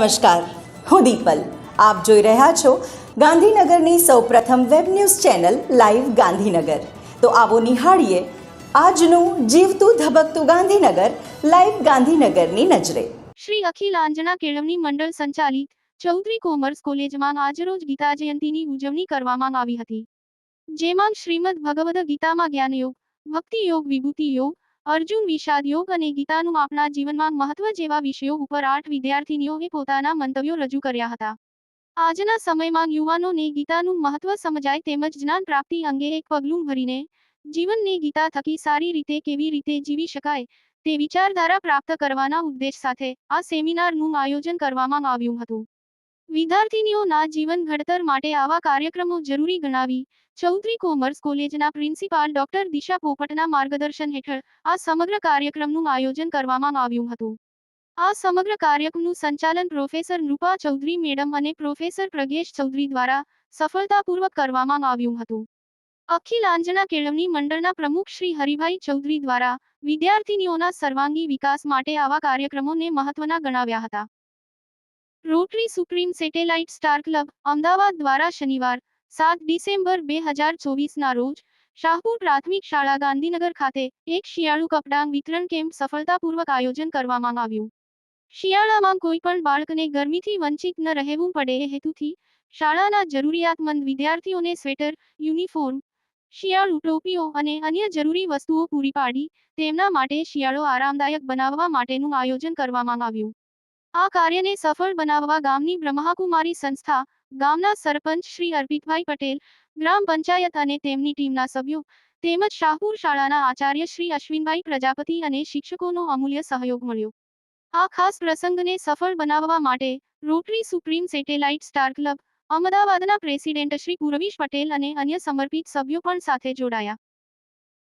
નમસ્કાર, હું દીપલ. આપ જોઈ રહ્યા છો ગાંધીનગરની સૌપ્રથમ web news channel live Gandhinagar. તો આવો નિહાળીએ આજનું જીવતું ધબકતું ગાંધીનગર, લાઈવ ગાંધીનગરની નજરે. શ્રી અખિલ આંજણા કેળવણી મંડળ સંચાલિત ચૌધરી કોમર્સ કોલેજમાં આજરોજ ગીતા જયંતીની ઉજવણી કરવામાં આવી હતી. જેમાં શ્રીમદ ભગવદ ગીતામાં જ્ઞાનયોગ ભક્તિ યોગ વિભૂતિ યોગ અર્જુન વિષાદ યોગ અને ગીતાનું આપણા જીવનમાં મહત્વ જેવા વિષયો ઉપર આઠ વિદ્યાર્થીનીઓએ પોતાના મંતવ્યો રજૂ કર્યા હતા. આજના સમયમાં યુવાનોને ગીતાનું મહત્વ સમજાય તેમજ જ્ઞાન પ્રાપ્તિ અંગે એક પગલું ભરીને જીવનને ગીતા થકી સારી રીતે કેવી રીતે જીવી શકાય તે વિચારધારા પ્રાપ્ત કરવાના ઉદ્દેશ સાથે આ સેમિનારનું આયોજન કરવામાં આવ્યું હતું. વિદ્યાર્થીનીઓના જીવન ઘડતર માટે આવા કાર્યક્રમો જરૂરી ગણાવી. ચૌધરી કોમર્સ કોલેજના પ્રિન્સિપાલ ડોક્ટર દિશા પોપટના માર્ગદર્શન હેઠળ આ સમગ્ર કાર્યક્રમનું આયોજન કરવામાં આવ્યું હતું. આ સમગ્ર કાર્યક્રમનું સંચાલન પ્રોફેસર નૃપા ચૌધરી મેડમ અને પ્રોફેસર પ્રજ્ઞેશ ચૌધરી દ્વારા સફળતાપૂર્વક કરવામાં આવ્યું હતું. અખિલ આંજણા કેળવણી મંડળના પ્રમુખ શ્રી હરિભાઈ ચૌધરી દ્વારા વિદ્યાર્થીનીઓના સર્વાંગી વિકાસ માટે આવા કાર્યક્રમોને મહત્વના ગણાવ્યા હતા. Rotary Supreme Satellite Star Club Ahmedabad દ્વારા શનિવાર, સાત ડિસેમ્બર બે હજાર ચોવીસના રોજ શાહપુર પ્રાથમિક શાળા ગાંધીનગર ખાતે એક શિયાળુ કપડાં વિતરણ કેમ્પ સફળતાપૂર્વક આયોજન કરવામાં આવ્યું. શિયાળામાં કોઈ પણ બાળકને ગરમીથી વંચિત ન રહેવું પડે એ હેતુથી શાળાના જરૂરિયાતમંદ વિદ્યાર્થીઓને સ્વેટર, યુનિફોર્મ, શિયાળુ ટોપીઓ અને અન્ય જરૂરી વસ્તુઓ પૂરી પાડી તેમના માટે શિયાળો આરામદાયક બનાવવા માટેનું આયોજન કરવામાં આવ્યું. આ કાર્યને સફળ બનાવવા ગામની બ્રહ્માકુમારી સંસ્થા, ગામના સરપંચ શ્રી અર્પિતભાઈ પટેલ, ગ્રામ પંચાયત અને તેમની ટીમના સભ્યો, તેમજ શાહપુર શાળાના આચાર્ય શ્રી અશ્વિનભાઈ પ્રજાપતિ અને શિક્ષકોનો અમૂલ્ય સહયોગ મળ્યો. આ ખાસ પ્રસંગને સફળ બનાવવા માટે Rotary Supreme Satellite Star Club, અમદાવાદના પ્રેસિડેન્ટ શ્રી પુરવીશ પટેલ અને અન્ય સમર્પિત સભ્યો પણ સાથે જોડાયા.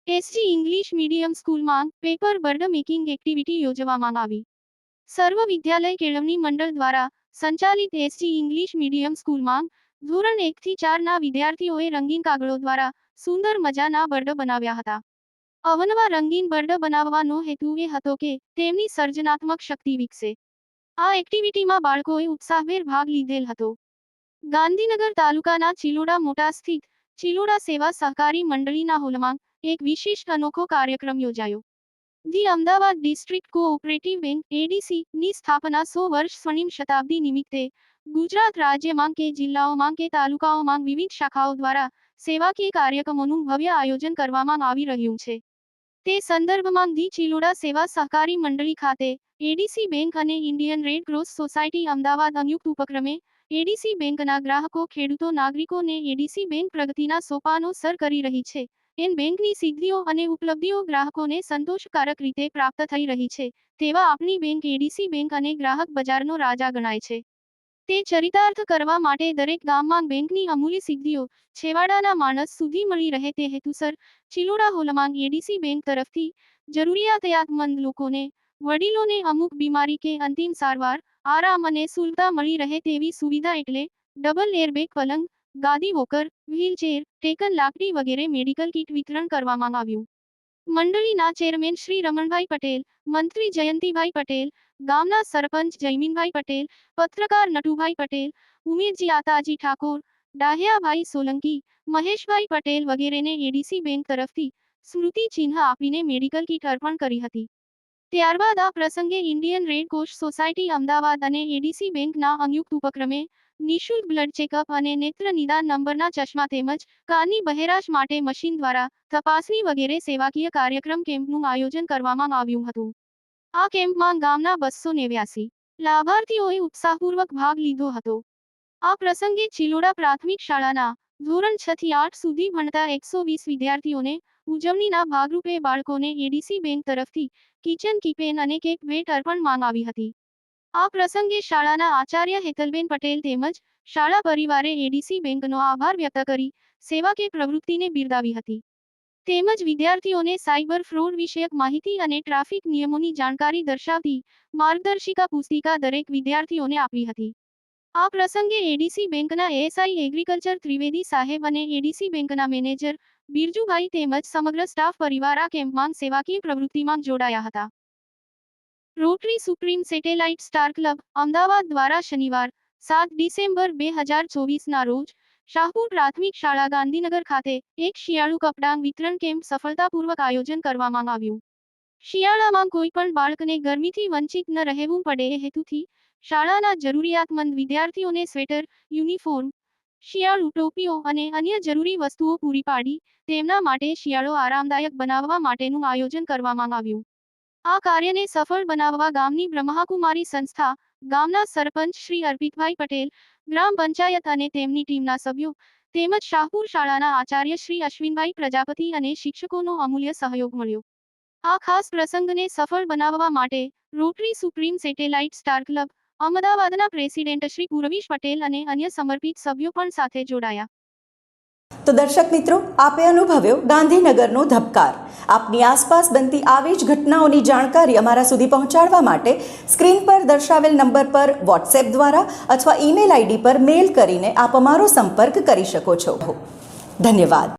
એસજી ઇંગ્લિશ મીડિયમ સ્કૂલમાં પેપર બર્ડ મેકિંગ એક્ટિવિટી યોજવામાં આવી. સર્વ વિદ્યાલય કેળવણી મંડળ દ્વારા સંચાલિત એસટી ઇંગ્લિશ મીડિયમ સ્કૂલમાં ધોરણ એકથી ચારના વિદ્યાર્થીઓએ રંગીન કાગળો દ્વારા સુંદર મજાના બર્ડ બનાવ્યા હતા. અવનવા રંગીન બર્ડ બનાવવાનો હેતુ એ હતો કે તેમની સર્જનાત્મક શક્તિ વિકસે. આ એક્ટિવિટીમાં બાળકોએ ઉત્સાહભેર ભાગ લીધેલ હતો. ગાંધીનગર તાલુકાના ચિલોડા મોટા સ્થિત ચિલોડા સેવા સહકારી મંડળીના હોલમાં એક વિશિષ્ટ અનોખો કાર્યક્રમ યોજાયો. The Ahmedabad District Cooperative Bank ADC ની સ્થાપના સો વર્ષ સ્વર્ણિમ શતાબ્દી નિમિત્તે ગુજરાત રાજ્યમાં કે જિલ્લાઓમાં કે તાલુકાઓમાં વિવિધ શાખાઓ દ્વારા સેવાકીય કાર્યક્રમોનું ભવ્ય આયોજન કરવામાં આવી રહ્યું છે. તે સંદર્ભમાં ધી ચિલોડા સેવા સહકારી મંડળી ખાતે એડીસી બેંક અને Indian Red Cross Society Ahmedabad સંયુક્ત ઉપક્રમે એડીસી બેંકના ગ્રાહકો, ખેડૂતો, નાગરિકોને એડીસી બેંક પ્રગતિના સોપાનો સર કરી રહી છે. એન બેંકની સિદ્ધિઓ અને ઉપલબ્ધિઓ ગ્રાહકોને સંતોષકારક રીતે પ્રાપ્ત થઈ રહી છે, તેવા આપની બેંક એડીસી બેંક અને ગ્રાહક બજારનો રાજા ગણાય છે. તે ચરિતાર્થ કરવા માટે દરેક ગામમાં બેંકની અમૂલ્ય સિદ્ધિઓ, છેવાડાના માણસ સુધી મળી રહે તે હેતુસર, ચિલોડા હોલમાં એડીસી બેંક તરફથી જરૂરિયાતયાતમંદ લોકોને, વડીલોને અમુક બીમારી કે અંતિમ સારવાર, આરામ અને સુલતા મળી રહે તેવી સુવિધા એટલે ડબલ એરબેગ પલંગ ગાદી વોકર વ્હીલચેર ટેકન લાકડી વગેરે મેડિકલ કીટ વિતરણ કરવામાં આવ્યું. મંડળીના ચેરમેન શ્રી રમણભાઈ પટેલ, મંત્રી જયંતિભાઈ પટેલ, ગામના સરપંચ જયમીનભાઈ પટેલ, પત્રકાર નટુભાઈ પટેલ ઉમેશજી આતાજી ઠાકોર, ડાહ્યાભાઈ સોલંકી, મહેશભાઈ પટેલ વગેરેને એડીસી બેંક તરફથી સ્મૃતિ ચિહ્ન આપીને મેડિકલ કીટ અર્પણ કરી હતી. ત્યારબાદ આ પ્રસંગે ઇન્ડિયન રેડ સોસાયટી અમદાવાદ અને એડીસી બેંકના સંયુક્ત ઉપક્રમે નિઃશુલ્ક બ્લડ ચેકઅપ અને નેત્ર નિદાન નંબરના ચશ્મા તેમજ કાનની બહેરાશ માટે મશીન દ્વારા તપાસણી વગેરે સેવાકીય કાર્યક્રમ કેમ્પનું આયોજન કરવામાં આવ્યું હતું. આ કેમ્પમાં ગામના બસો નેવ્યાસી લાભાર્થીઓએ ઉત્સાહપૂર્વક ભાગ લીધો હતો. આ પ્રસંગે ચિલોડા પ્રાથમિક શાળાના ધોરણ છ થી આઠ સુધી ભણતા એકસો વીસ વિદ્યાર્થીઓને ઉજવણીના ભાગરૂપે બાળકોને એડીસી બેંક તરફથી કિચન કીપેન અને કેક ભેટ અર્પણ માંગ આવી હતી. આ પ્રસંગે શાળાના આચાર્ય હેતલબેન પટેલ તેમજ શાળા પરિવારે એડીસી બેંકનો આભાર વ્યક્ત કરી સેવાકીય પ્રવૃત્તિને બિરદાવી હતી. તેમજ વિદ્યાર્થીઓને સાયબર ફ્રોડ વિષયક માહિતી અને ટ્રાફિક નિયમોની જાણકારી દર્શાવતી માર્ગદર્શિકા પુસ્તિકા દરેક વિદ્યાર્થીઓને આપી હતી. આ પ્રસંગે એડીસી બેંકના એએસઆઈ એગ્રીકલ્ચર ત્રિવેદી સાહેબ અને એડીસી બેંકના મેનેજર બિરજુભાઈ તેમજ સમગ્ર સ્ટાફ પરિવાર આ કેમ્પમાં સેવાકીય પ્રવૃત્તિમાં જોડાયા હતા. Rotary Supreme Satellite Star Club Ahmedabad દ્વારા શનિવાર સાત ડિસેમ્બર બે હજાર ચોવીસના રોજ શાહપુર પ્રાથમિક શાળા ગાંધીનગર ખાતે એક શિયાળુ કપડાં વિતરણ કેમ્પ સફળતાપૂર્વક આયોજન કરવામાં આવ્યું. શિયાળામાં કોઈ પણ બાળકને ગરમીથી વંચિત ન રહેવું પડે એ હેતુથી શાળાના જરૂરિયાતમંદ વિદ્યાર્થીઓને સ્વેટર, યુનિફોર્મ શિયાળુ ટોપીઓ અને અન્ય જરૂરી વસ્તુઓ પૂરી પાડી, તેમના માટે શિયાળો આરામદાયક બનાવવા માટેનું આયોજન કરવામાં આવ્યું. આ કાર્યને સફળ બનાવવા ગામની બ્રહ્માકુમારી સંસ્થા, ગામના સરપંચ શ્રી અર્પિતભાઈ પટેલ, ગ્રામ પંચાયત અને તેમની ટીમના સભ્યો, તેમજ શાહપુર શાળાના આચાર્ય શ્રી અશ્વિનભાઈ પ્રજાપતિ અને શિક્ષકોનો અમૂલ્ય સહયોગ મળ્યો. આ ખાસ પ્રસંગને સફળ બનાવવા માટે Rotary Supreme Satellite Star Club અમદાવાદના પ્રેસિડેન્ટ શ્રી પૂર્વીશ પટેલ અને અન્ય સમર્પિત સભ્યો પણ સાથે જોડાયા. તો દર્શક મિત્રો, આપે અનુભવ્યો ગાંધીનગરનો ધબકાર. આપની આસપાસ બનતી આવી જ ઘટનાઓની જાણકારી અમારા સુધી પહોંચાડવા માટે સ્ક્રીન પર દર્શાવેલ નંબર પર વોટ્સએપ દ્વારા અથવા ઈમેલ આઈડી પર મેલ કરીને આપ અમારો સંપર્ક કરી શકો છો. ધન્યવાદ.